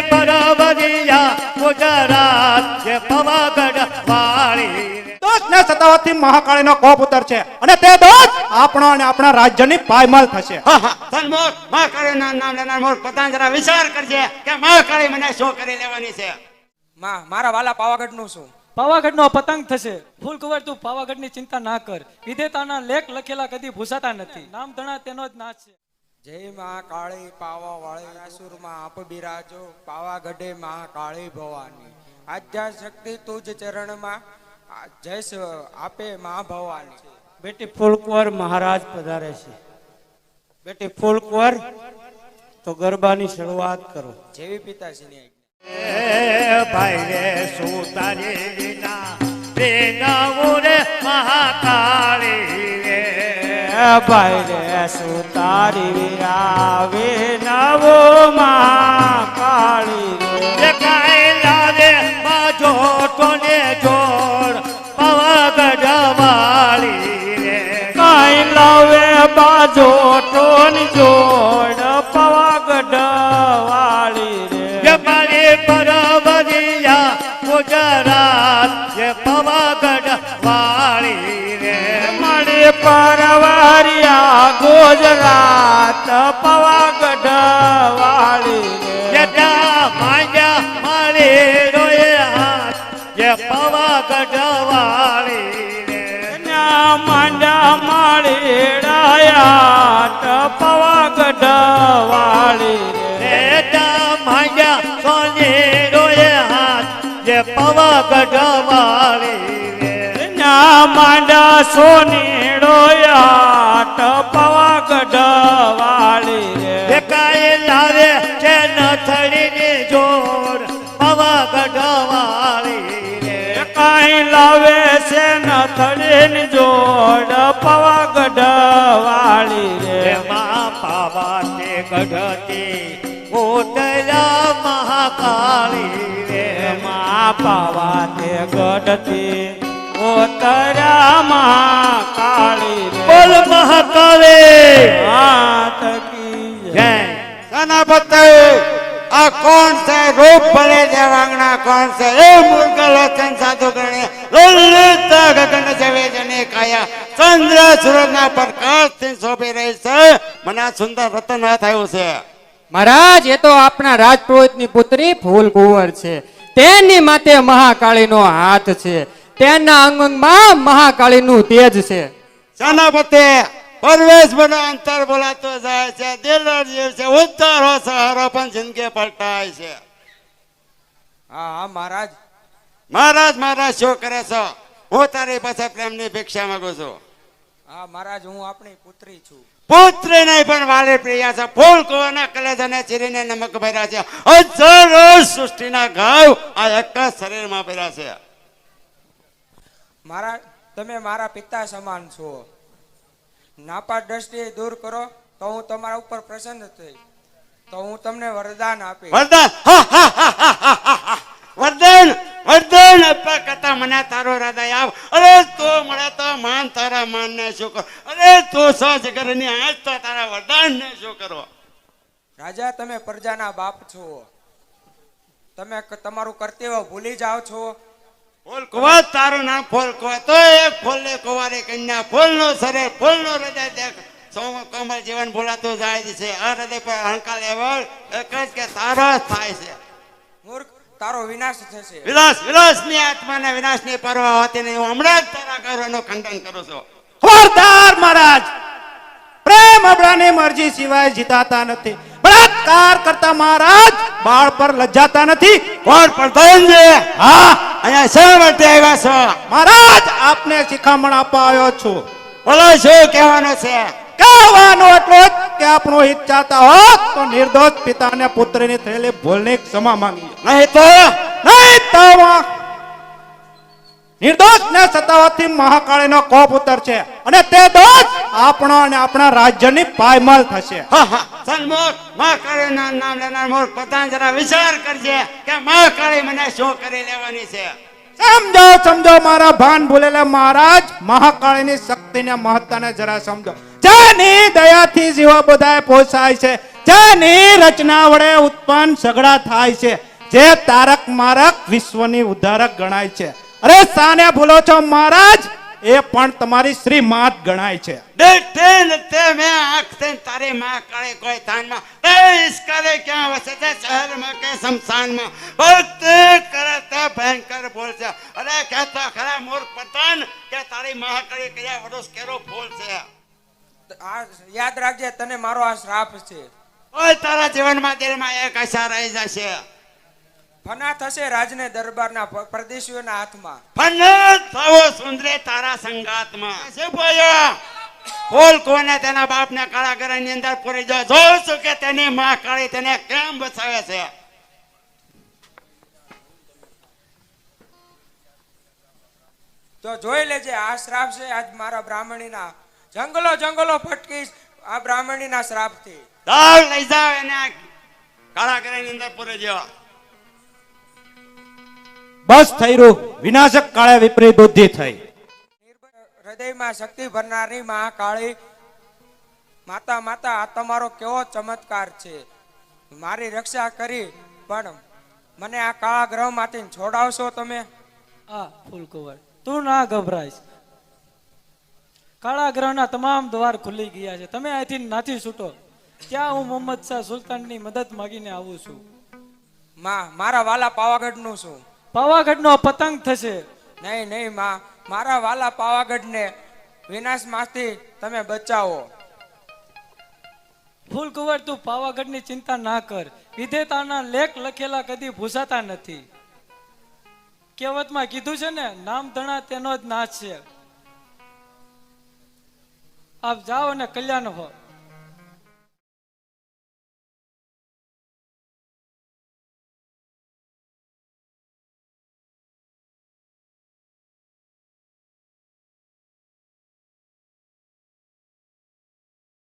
પરબરિયા ગુજરાત છે પવાગઢ વાળી. દોષ ને મહાકાળીનો કોપ ઉતરશે અને તે દોષ આપણો અને આપણા રાજ્યની પાયમાલ થશે. સન્મુખ મહાકાળીના નામ લેનાર મૂર્ખ પોતાને જરા વિચાર કરજે કે મહાકાળી મને શું કરી લેવાની છે. માં મારા વાલા પાવાગઢનું શું? પાવાગઢનો પતંગ થશે. ફૂલ કુંવર તું પાવાગઢની ચિંતા ના કર. વિધેતાના લેખ લખેલા કદી ભૂસાતા નથી. નામ ધણા તેનો જ નાશ છે. જય મા કાળી પાવા વાળી આસુરમાં આપ બિરાજો પાવાગઢે મા કાળી ભવાની. આદ્યા શક્તિ તુજ ચરણમાં જય આપે મા ભવાની. બેટી ફૂલકુંવર મહારાજ પધારે છે. બેટી ફૂલકુંવર તો ગરબાની શરૂઆત કરો. જેવી પિતાશ્રીની આજ્ઞા. ભાઈ રે સુતારી વિના રે મહાકાળી રે. ભાઈ રે સુતારી આવે નવો માં કાળી પરવરિયા ગુજરાત પવાગઢ વાળી જટા જેટા મારે રોયા જે પવાગઢ વાળી માંડા માળી રાયા પવાગઢ વાળી માંગ્યા સોની રોએ જે પવાગઢ વાળી માંડા સોની ડોયા પવાગઢ વાળી રે. લાવે છે નથડીની જોડ પવાગઢ વાળી રે. કાંઈ લાવે છે નથડીની જોડ પવાગઢ વાળી રે. એમાં પાવા તે ગઢતી ઓતલા મહાકાળી રે. મા પાવા તે ગઢતી ઓતરામાં કાળી રે બોલ મહાકાળી. હાથ કી જય. સેનાપતિ આ કોણ છે? રૂપ ભલે દેવાંગના કોણ છે? એ મુર્ગલોચન સાધુ ગણે લલિત ગગન જવે જને કાયા. ચંદ્ર સૂરજના પ્રકાશથી શોભી રહી છે. મને આ સુંદર રતન હાથ આવ્યું છે. મહારાજ એ તો આપણા રાજપુરોહિતની પુત્રી ફૂલ કુંવર છે. તેની માથે મહાકાળીનો હાથ છે. તેના અંગમાં મહાકાળીનું તેજ છે. સેનાપતિ પરવેશ બનો અંતર બોલાતો જાય છે દિલર જીવ છે ઉત્તર સહારો પણ જિંદગી પલટાય છે. હા હા મહારાજ. મહારાજ મહારાજ શું કરે છો? હું તારી પાસે પ્રેમની ભિક્ષા માંગુ છું. હા મહારાજ હું આપણી પુત્રી છું. પુત્રી નહીં પણ વાલી પ્રિયા છે. ફૂલ કુવાના કલેજાને ચીરીને નમક ભર્યા છે. હજારો સૃષ્ટિના ઘાવ આ એક જ શરીરમાં ભર્યા છે. મારા તમે મારા પિતા સમાન છો. નાપાક દ્રષ્ટિ દૂર કરો તો હું તમારા ઉપર પ્રસન્ન થઈ. તો હું તમને વરદાન આપીશ. વરદાન. વરદાન વરદાન! આપવા કરતા મને તારો હૃદય આવ. અરે તું મળે તો માન તારા માન ને શું કરો? અરે તું સજ ઘરની આજ તો તારા વરદાન ને શું કરો? રાજા તમે પ્રજાના બાપ છો. તમે તમારું કર્તવ્ય ભૂલી જાઓ છો. ફૂલ કુવા તારું નામ ફૂલ કુવા તો એક ફોલે ને કન્યા. ફોલનો નું ફોલનો ફૂલ હૃદય દેખ. સૌ કમળ જીવન ભૂલાતું જાય છે. આ હૃદય પર અહંકાર લેવલ એક જ કે તારો થાય છે. મૂર્ખ તારો વિનાશ થશે. વિલાસ વિલાસની આત્માને વિનાશની પરવા હોતી નહીં. હું હમણાં જ તારા કરવાનો ખંડન કરું છું. ખબરદાર મહારાજ પ્રેમ અબડાની મરજી સિવાય જીતાતા નથી. બળાત્કાર કરતા મહારાજ બાળ પર લજાતા નથી. કોણ પ્રધાનજી હા. અહીંયા શા માટે આવ્યા છો? મહારાજ આપને શિખામણ આપવા આવ્યો છું. બોલો શું કહેવાનું છે? કહેવાનું એટલું જ કે આપણું હિત ચાહતા હોત તો નિર્દોષ પિતાને પુત્રની થયેલી ભૂલની ક્ષમા માંગી નહીં તો? નહીં તો નિર્દોષ ને સતાવતી મહાકાળીનો કોપ ઉતરશે. અને તે દોષ આપણો અને આપણા રાજ્યની પાયમાલ થશે. સન્મુખ મહાકાળીના નામ લેનાર મૂર્ખ પોતાને જરા વિચાર કરજે કે મહાકાળી મને શું કરી લેવાની છે. સમજો સમજો મારા ભાન ભૂલેલા મહારાજ. મહાકાળીની શક્તિને મહત્તાને જરા સમજો. જેની દયાથી જીવો બધાએ પોસાય છે જેની રચના વડે ઉત્પન્ન સગડા થાય છે જે તારક મારક વિશ્વની ઉદ્ધારક ગણાય છે. અરે સાને ભૂલો છો મહારાજ? એ પણ તમારી શ્રી માત ગણાય છે. બેઠે તે મેં આંખ થઈને તારી માં કાળે કોઈ થાનમાં કરે ક્યાં વસે છે? શહેરમાં કે શમશાનમાં? બધે કરે તે ભયંકર બોલ છે. અરે કહેતા ખરા મોર પતન કે તારી મહાકાળી કયા વડોસ કેરો ફૂલ છે? આ યાદ રાખજે તને મારો આ શ્રાપ છે. ઓય તારા જીવનમાં દિલમાં એક આશા રહી જશે. ફના થશે રાજને દરબારના પરદેશીઓના હાથમાં. ફના થવો સુંદરે તારા સંગાતમાં. શું ભાઈ કોલ કોને તેના બાપને કાળા ઘરની અંદર પૂરી જો છું કે તેની માં કાળી તેને કેમ બચાવે છે? તો જોઈ લેજે આ શ્રાપ છે આજ મારા બ્રાહ્મણીના. જંગલો જંગલો ફટકીશ આ બ્રાહ્મણીના શ્રાપથી. દાળ લઈ જાવ એને. કાળા ઘરની અંદર પૂરી જો બસ થયું વિનાશક કાળે વિપરીત બુદ્ધિ થઈ. હૃદયમાં શક્તિ ભરનારી મહાકાળી માતા માતા આ તમારો કેવો ચમત્કાર છે? મારી રક્ષા કરી પણ મને આ કાળા ગ્રહમાંથી છોડાવશો તમે? આ ફૂલકુંવર તું ના ગભરાઈશ. કાળા ગ્રહના તમામ દ્વાર ખુલી ગયા છે. તમે અહીંથી નાથી છૂટો. ત્યાં હું મોહમ્મદ શાહ સુલતાનની મદદ માગીને આવું છું. માં મારા વાલા પાવાગઢનું શું પાવાગઢનો પતંગ થશે. નહીં નહીં માં. મારા વાલા પાવાગઢને વિનાશમાંથી તમે બચાવો. ફૂલકુંવર તું પાવાગઢની ચિંતા ના કર. વિધેતાના લેખ લખેલા કદી ભૂસાતા નથી. કહેવતમાં કીધું છે ને નામ ધણા તેનો જ નાશ છે. આપ જાઓ અને કલ્યાણ હો.